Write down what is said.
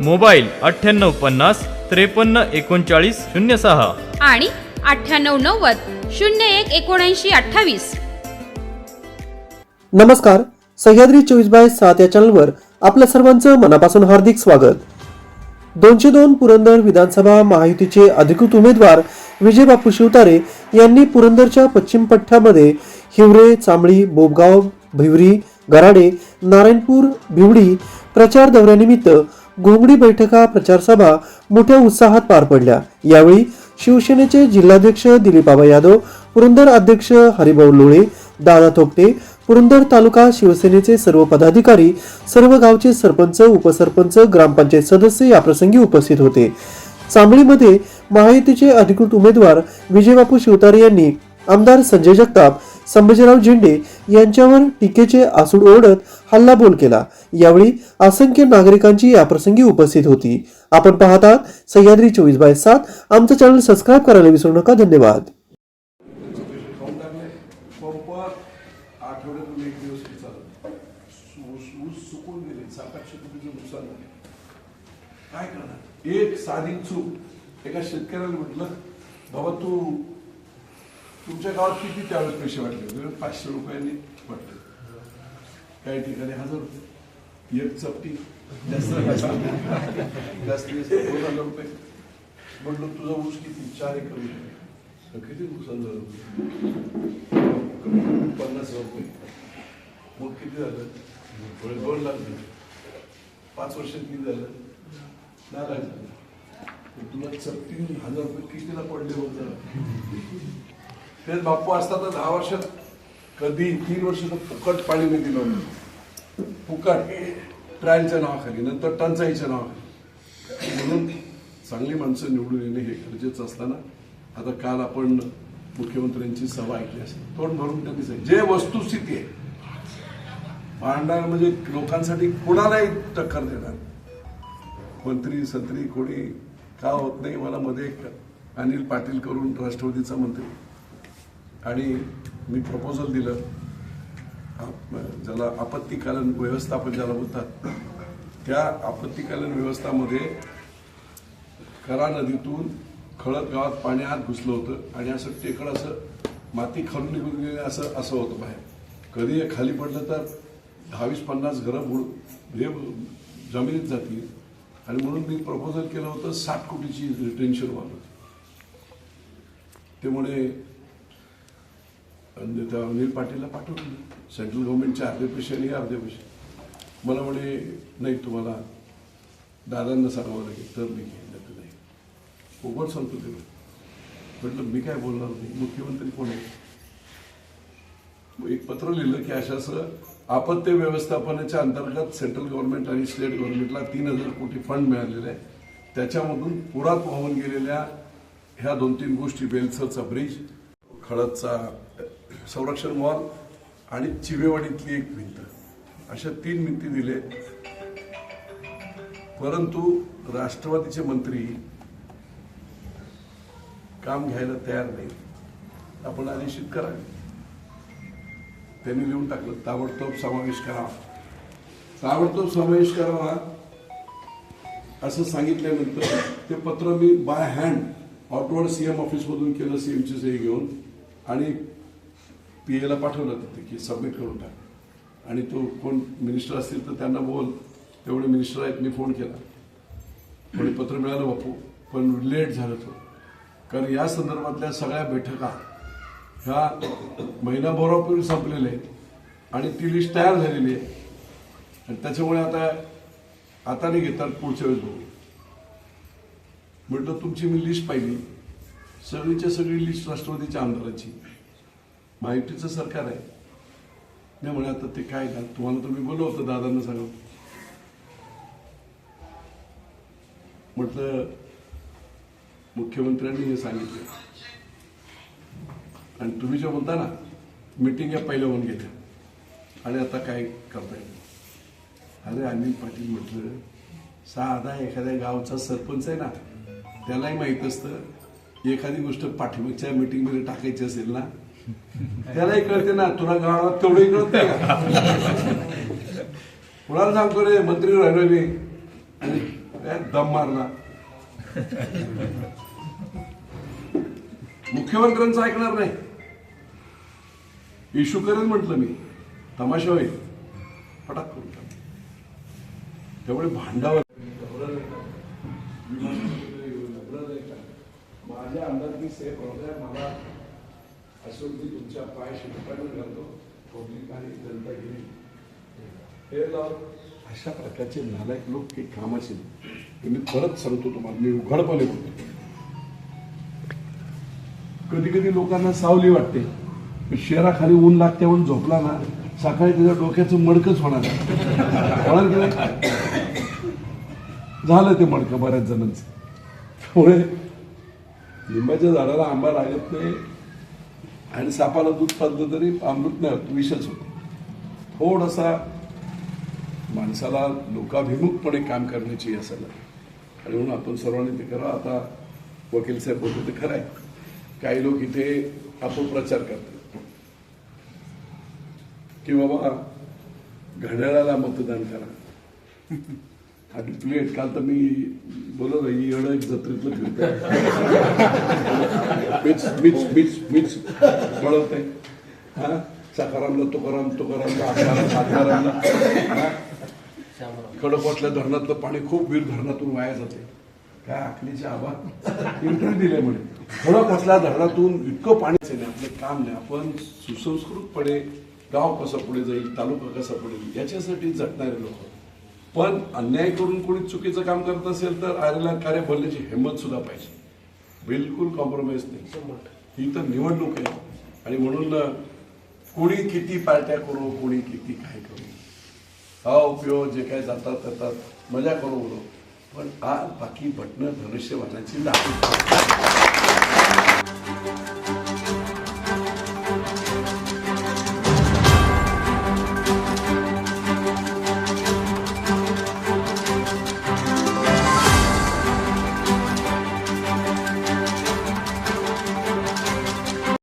Mobile अठ्ठ्याण्णव पन्नास त्रेपन्न एकोणचाळीस शून्य सहा. आणि अठ्ठ्याण्णव नव्वद शून्य एक एकोणऐंशी अठ्ठावीस. नमस्कार. सह्याद्री चोवीस बाय सात या चॅनलवर आपल्या सर्वांचं मनापासून हार्दिक स्वागत. दोनशे दोन पुरंदर विधानसभा महायुतीचे अधिकृत उमेदवार विजयबापू शिवतारे यांनी पुरंदरच्या पश्चिम पट्ट्यामध्ये हिवरे चांबळी बोबगाव भिवरी गराडे नारायणपूर भिवडी प्रचार दौऱ्यानिमित्त घोंगडी बैठका प्रचार सभा मोठ्या उत्साहात पार पडल्या. यावेळी शिवसेनेचे जिल्हाध्यक्ष दिलीपाबा यादव पुरंदर अध्यक्ष हरिभाऊ लोळे दादा थोपटे पुरंदर तालुका शिवसेनेचे सर्व पदाधिकारी सर्व गावचे सरपंच उपसरपंच ग्रामपंचायत सदस्य याप्रसंगी उपस्थित होते. चांबळीमध्ये महायुतीचे अधिकृत उमेदवार विजयबापू शिवतारे यांनी आमदार संजय जगताप संभाजीराव झेंडे यांच्यावर टीकेचे आसूड ओढत हल्लाबोल केला. यावेळी असंख्य नागरिकांची याप्रसंगी उपस्थित होती. आपण पाहतात सह्याद्री चोवीस बाय सात. आमचं चॅनल सबस्क्राईब करायला विसरू नका. धन्यवाद. काय करणार? एक साधी चूक. एका शेतकऱ्याला म्हटलं बाबा तू तुमच्या गावात किती त्यावेळेस पैसे वाटले? पाचशे रुपयांनी वाटले. काही ठिकाणी हजार रुपये. एक चपटी. जास्त जास्त दोन हजार रुपये. म्हटलं तुझा ऊस किती? चार एकर ऊस तर किती नुकसान झालं पन्नास हजार रुपये. मग किती झालं? दोन लाख पाच वर्षात किती झालं? दहा लाख झालं तुला चपटी हजार रुपये कितीला पडले होतं. तेच बाप्पू असताना दहा वर्षात कधी तीन वर्ष तर फुकट पाणी नाही दिलं होतं. फुकट. ट्रायलच्या नावाखाली नंतर टंचाईच्या नावाखाली. म्हणून चांगली माणसं निवडून येणे हे गरजेचं असताना आता काल आपण मुख्यमंत्र्यांची सभा ऐकली असेल. तोंड भरून त्यांनी सांगितलं जे वस्तुस्थिती आहे भांडण म्हणजे लोकांसाठी कुणालाही टक्कर देणार मंत्री संत्री कोणी का होत नाही मला मध्ये अनिल पाटील करून राष्ट्रवादीचा मंत्री आणि मी प्रपोजल दिलं. ज्याला आपत्तीकालीन व्यवस्थापन ज्याला बोलतात त्या आपत्तीकालीन व्यवस्थामध्ये करा नदीतून खळद गावात पाणी आत घुसलं होतं आणि असं टेकड असं माती खालून निघून गेली असं असं होतं बाहेर. कधी हे खाली पडलं तर दहावीस पन्नास घरं बुड हे जमिनीत जातील. आणि म्हणून मी प्रपोजल केलं होतं साठ कोटीची रिटेन्शन वाल. त्यामुळे अनिल पाटीलला पाठवलं. सेंट्रल गव्हर्नमेंटचे अर्धे पैसे आणि अर्धे पैसे. मला म्हणे नाही तुम्हाला दादांना सांगावं लागेल तर मी घेईन नाही तर नाही. सांगतो ते म्हटलं मी काय बोलणार नाही? मुख्यमंत्री कोण आहे? एक पत्र लिहिलं की अशा असं आपत्ती व्यवस्थापनाच्या अंतर्गत सेंट्रल गव्हर्नमेंट आणि स्टेट गव्हर्नमेंटला तीन हजार कोटी फंड मिळालेले आहे. त्याच्यामधून पुरात वाहून गेलेल्या ह्या दोन तीन गोष्टी बेलसरचा ब्रिज खडदचा संरक्षण मॉल आणि चिवेवाडीतली एक भिंत. अशा तीन भिंती दिले. परंतु राष्ट्रवादीचे मंत्री काम घ्यायला तयार नाही आपण अनिश्चित करावे. त्यांनी लिहून टाकलं ताबडतोब समावेश करावा ताबडतोब समावेश करावा असं सांगितल्यानंतर ते पत्र मी बाय हँड ऑटवर्ड सीएम ऑफिसमधून केलं सीएमची सही घेऊन. आणि पी एला पाठवलं तिथे की सबमिट करून टाक. आणि तो कोण मिनिस्टर असतील तर त्यांना बोल. तेवढे मिनिस्टर आहेत मी फोन केला. कोणी पत्र मिळालं बापू पण लेट झालं तो. कारण या संदर्भातल्या सगळ्या बैठका ह्या महिनाभरापूर्वी संपलेल्या आहेत आणि ती लिस्ट तयार झालेली आहे. आणि त्याच्यामुळे आता आता नाही घेतात पुढच्या वेळेस बघू. म्हटलं तुमची मी लिस्ट पाहिली. सगळीच्या सगळी लिस्ट राष्ट्रवादीच्या आमदाराची. माहितीचं सरकार आहे. मी म्हणे आता ते काय का तुम्हाला तुम्ही बोलवतो होतं दादांना सांगा म्हटलं मुख्यमंत्र्यांनी हे सांगितलं. आणि तुम्ही जे म्हणता ना मिटिंग या पहिल्या होऊन गेल्या. आणि आता काय करता येईल अरे अनिल पाटील म्हटलं साधा एखाद्या गावचा सरपंच आहे ना त्यालाही माहीत असतं. एखादी गोष्ट पाठीमागच्या मिटिंगमध्ये टाकायची असेल ना त्यालाही कळते ना तुला गावात तेवढंही कळत नाही कुणाला सांगतो रे मंत्री राहिलो मी. आणि दम मारला. मुख्यमंत्र्यांचं ऐकणार नाही. इशू करेल म्हटलं मी. तमाशा होईल. फटाक करून त्यामुळे भांडावर माझ्या अंदाज मी सेफ होत्या मला असं मी तुमच्या पाय शिकपायला घालतो पब्लिक आणि जनता गेली हे लाव. अशा प्रकारचे नालायक लोक काही कामाचे असेल मी परत सांगतो तुम्हाला मी उघडपणे बोलतो. कधी कधी लोकांना सावली वाटते. शेराखाली ऊन लागते म्हणून झोपला ना सकाळी त्याच्या डोक्याचं मडकच होणार होणार की नाही? झालं ते मडकं बऱ्याच जणांचं. त्यामुळे लिंबाच्या झाडाला आंबा लागत नाही आणि सापाला दूध पाजलं तरी अमृत नाही होत, विषच होतो. थोडासा माणसाला लोकाभिमुखपणे काम करण्याची असायला आणि म्हणून आपण सर्वांनी ते करा. आता वकील साहेब होते ते खरं आहे. काही लोक इथे अपप्रचार करतात. की बाबा घड्याळाला मतदान करा. आणि प्लेट काल तर मी बोलत एवढं एक जत्रेतलं मीच मीच मीच मीच पळवतंय हा? सकारामला तुकाराम तुकारामला आकाराम आकारामला हा? धरणातलं पाणी खूप वीर धरणातून वाया जाते. काय आखलीचे आभार इंटरव्ह्यू दिले म्हणे. धरणातून इतकं पाणी नाही आपलं काम नाही. आपण सुसंस्कृतपणे गाव कसं पुढे जाईल तालुका कसा पुढे जाईल याच्यासाठी झटणारे लोक. पण अन्याय करून कोणी चुकीचं काम करत असेल तर आलेला कार्य भरण्याची हिंमत सुद्धा पाहिजे. बिलकुल कॉम्प्रोमाइज नाही. ही तर निवडणूक आहे. आणि म्हणून कोणी किती पार्ट्या करू कोणी किती काय करू. हा उपयोग जे काय जातात येतात मजा करू बोलो पण आज बाकी बटणं धनुष्यबाणाची लागू